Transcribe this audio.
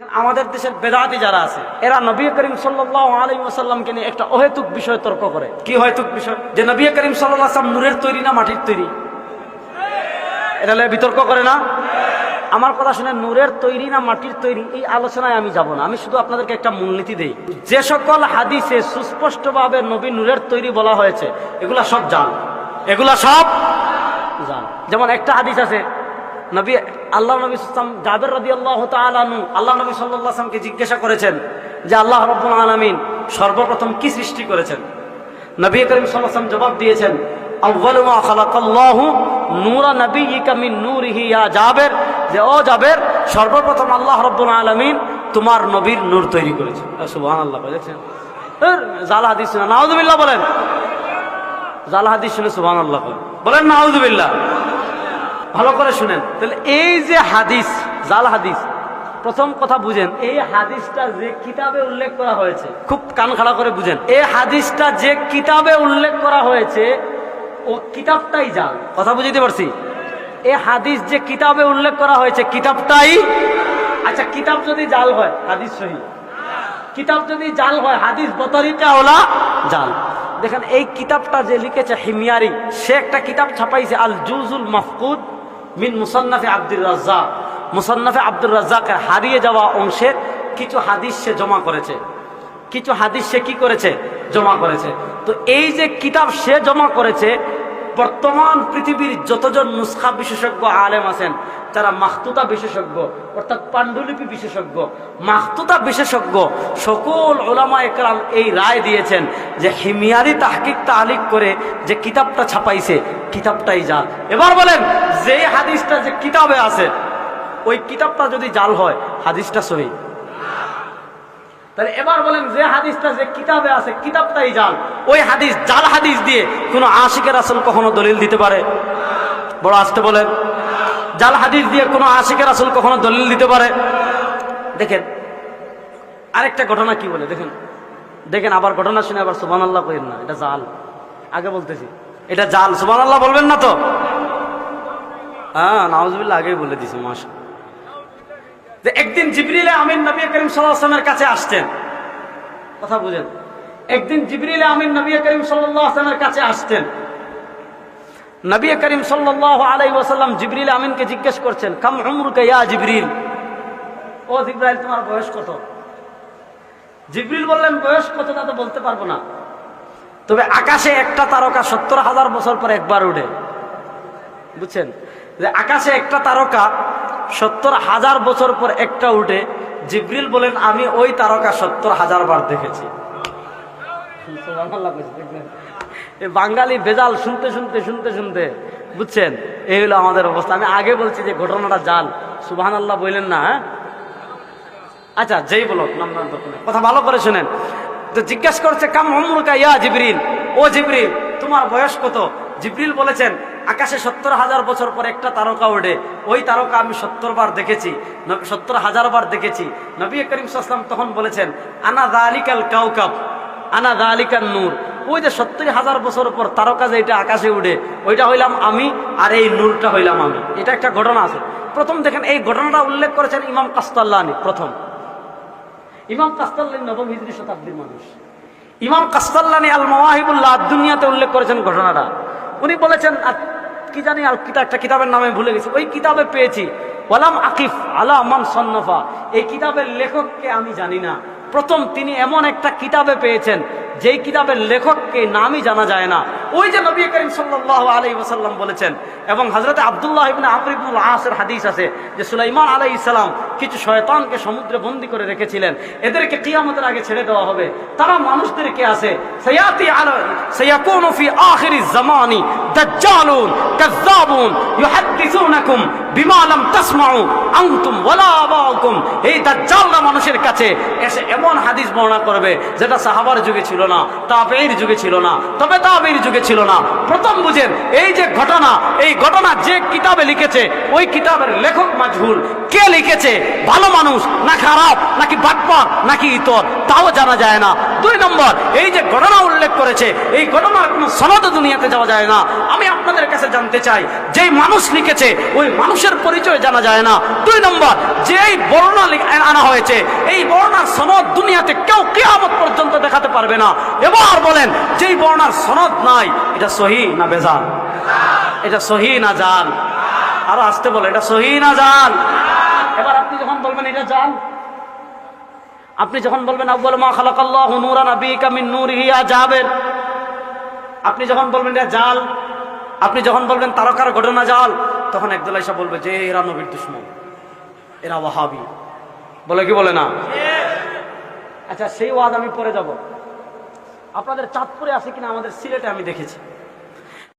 আমাদের দেশের বেদাতি যারা আছে, এরা নবী করিম ওসাল্লামকে নিয়ে একটা অহেতুক বিষয় তর্ক করে। কি অহেতুক বিষয়? যে নবী করিম সাল্লাহ আসলাম নূরের তৈরি না মাটির তৈরি? এটা বিতর্ক করে না? আমার কথা শুনে নূরের তৈরি না মাটির তৈরি, এই আলোচনায় আমি যাব না। আমি শুধু আপনাদেরকে একটা মূলনীতি দেই। যে সকল হাদিসে সুস্পষ্টভাবে নবী নূরের তৈরি বলা হয়েছে, এগুলা সব জান এগুলা সব জান যেমন একটা হাদিস আছে নবী, আল্লাহ নবী ইসলাম জাবের রাদি আল্লাহ তালু আল্লাহ নবী সাল্লামকে জিজ্ঞাসা করেছেন যে, আল্লাহ রব্বুল আলমিন সর্বপ্রথম কি সৃষ্টি করেছেন? নবী করিম সাল্লাম জবাব দিয়েছেন নূরা নবিয়িকা মিন নূরিহি, ইয়া জাবের, যে জাবের, সর্বপ্রথম আল্লাহ তোমার নবীর নূর তৈরি করেছে শুনে বলেন। বলেন। ভালো করে শুনেন। তাহলে এই যে হাদিস, জাল হাদিস, প্রথম কথা বুঝেন, এই হাদিসটা যে কিতাবে উল্লেখ করা হয়েছে, খুব কান খাড়া করে বুঝেন, এই হাদিসটা যে কিতাবে উল্লেখ করা হয়েছে, ও কিতাবটাই জাল। কথা বুঝতে পারছি? এই হাদিস যে কিতাবে উল্লেখ করা হয়েছে, কিতাবটাই আচ্ছা কিতাব যদি জাল হয়, হাদিস সহি। কিতাব যদি জাল হয়, হাদিস বতরিকা হলা জাল। দেখেন, এই কিতাবটা যে লিখেছে হিমিয়ারি, সে একটা কিতাব ছাপাইছে আল জুজুল মাফকুদ। মিন মুসান্নাফে আব্দুর রাজ্জাক। মুসান্নাফে আব্দুর রাজ্জাকের হারিয়ে যাওয়া অংশের কিছু হাদিস সে জমা করেছে। কিছু হাদিস সে কি করেছে? জমা করেছে। তো এই যে কিতাব সে জমা করেছে বর্তমান পৃথিবীর যতজন নুসখা বিশেষজ্ঞ আলেম আছেন, যারা মাহতুতা বিশেষজ্ঞ, অর্থাৎ পাণ্ডুলিপি বিশেষজ্ঞ মাহতুতা বিশেষজ্ঞ, সকল ওলামা একরাম এই রায় দিয়েছেন যে হিমিয়ারি তাহকিক তালিক করে যে কিতাবটা ছাপাইছে, কিতাবটাই জাল এবার বলেন যে হাদিসটা যে কিতাবে আছে, ওই কিতাবটা যদি জাল হয়, হাদিসটা সহি। তাহলে এবার বলেন যে হাদিসটা যে কিতাবে আছে, কিতাবটাই জাল। ওই হাদিস, জাল হাদিস দিয়ে কোনো আশিকের আসল কখনো দলিল দিতে পারে? বড় আসতে বলেন। জাল হাদিস দিয়ে কোনো আশিকের আসল কখনো দলিল দিতে পারে? দেখেন, আরেকটা ঘটনা কি বলে, দেখেন। দেখেন, আবার ঘটনা শুনে আবার সুবান আল্লাহ করেন না, এটা জাল। আগে বলতেছি, এটা জাল সুবান আল্লাহ বলবেন না তো? হ্যাঁ নাওজবিল্লা আগেই বলে দিছি মাস যে একদিন জিবরিলে আমিন নবী করিম সাল্লামের কাছে আসতেন। কথা বুঝেন। একদিন জিবরিলে আমিন নবী করিম সাল্লামের কাছে আসতেন। নবী করিম ওসাল্লাম জিবরিল আমিনকে জিজ্ঞেস করছেন, কাম উমরুকে ইয়া জিবরিল? ও জিব্রাইল, তোমার বয়স কত? জিবরিল বললেন, বয়স কত তা তো বলতে পারব না। তবে আকাশে একটা তারকা সত্তর হাজার বছর পর একবার উঠে বুঝছেন? যে আকাশে একটা তারকা সত্তর হাজার বছর পর একটা উঠে জিব্রিল বলেন, আমি ওই তারকা সত্তর হাজার বার দেখেছি। বাঙালি বেজাল শুনতে শুনতে শুনতে শুনতে, বুঝছেন? এই হলো আমাদের অবস্থা। আমি আগে বলছি যে ঘটনাটা জাল। সুবাহান আল্লাহ বললেন না হ্যাঁ? আচ্ছা যেই বলো। কথা ভালো করে শুনেন। তো জিজ্ঞেস করছে, কাম অমরুকা ইয়া জিবরিল? ও জিবরিল, তোমার বয়স কত? জিবরিল বলেছেন আকাশে সত্তর হাজার বছর পর একটা তারকা ওঠে। ওই তারকা আমি সত্তর বার দেখেছি সত্তর হাজার বার দেখেছি। নবী করিম সাল্লাম তখন বলেছেন, আনা দা দালিকাল কাউকাব, আনা দালিকাল নূর। ওই যে সত্তর হাজার বছর পর তারকা যে এটা আকাশে উঠে, ওইটা হইলাম আমি আর এই নূরটা হইলাম আমি। এটা একটা ঘটনা আছে। প্রথম দেখেন, এই ঘটনাটা উল্লেখ করেছেন ইমাম কাস্তাল্লানি প্রথম। ইমাম কাস্তাল্লানি নবম হিজরি শতাব্দীর মানুষ। ইমাম কাস্তাল্লানি আল মাওয়াহিবুল্লাহ দুনিয়াতে উল্লেখ করেছেন ঘটনাটা। উনি বলেছেন কি জানি আর কিতাব একটা কিতাবের নামে ভুলে গেছি। ওই কিতাবে পেয়েছি, ওয়ালাম আকিফ আলা মান সন্নফা। এই কিতাবের লেখককে আমি জানি না। প্রথম তিনি এমন একটা কিতাবে পেয়েছেন, যেই কিতাবের লেখককে নামই জানা যায় না। ওই যে নবী করিম সাল্লাহ আলাই ওসাল্লাম বলেছেন, এবং হজরত আবদুল্লাহ আমর আসের হাদিস আছে, যে সুলাইমান আলাই ইসলাম কিছু শয়তানকে সমুদ্রে বন্দি করে রেখেছিলেন। এদেরকে কিয়ামতের আগে ছেড়ে দেওয়া হবে। তারা আছে? সায়াকুনু ফি আখিরি জামানি এই মানুষের কাছে এসে এমন হাদিস করবে যেটা সাহাবার যুগে ছিল না যুগে ছিল না, তবে যুগে ছিল না। প্রথম বুঝেন, এই যে ঘটনা, এই ঘটনা যে কিতাবে লিখেছে, ওই কিতাবের লেখক মাজহুল। কে লিখেছে? ভালো মানুষ, না খারাপ, নাকি বাটপার নাকি ইতর, তাও জানা যায় না। দুই নম্বর, এই যে ঘটনা উল্লেখ করেছে, এই ঘটনার কোনো সনদ দুনিয়াতে যাওয়া যায় না। আমি আপনাদের কাছে জানতে চাই, যেই মানুষ লিখেছে, ওই মানুষের পরিচয় জানা যায় না। দুই নম্বর, যেই বর্ণনা লি- আনা হয়েছে, এই বর্ণার সনদ দুনিয়াতে কেউ কেয়ামত পর্যন্ত দেখাতে পারবে না। এবার বলেন, যেই বর্ণার সনদ নাই, এটা সহি না বেজাল? এটা সহি না জাল? আরও আসতে বলে, এটা সহি না জাল? এবার আপনি যখন বলবেন, এটা জাল আপনি যখন বলবেন আব্বাল মা খালাকাল্লাহু নূরা নাবিকা মিন নূরিহি ইয়া জাবের। আপনি যখন বলবেন, এটা জাল। আপনি যখন বলবেন, তারকার ঘটনা জাল। তখন একদল এসে বলবে, যে এরা নবীর দুশ্মন। এরা ওয়াহাবি। বলে কি বলে না? আচ্ছা সেই ওয়াদ আমি পরে যাব। আপনাদের চাঁদপুরে আছে কিনা আমাদের সিলেটে আমি দেখেছি।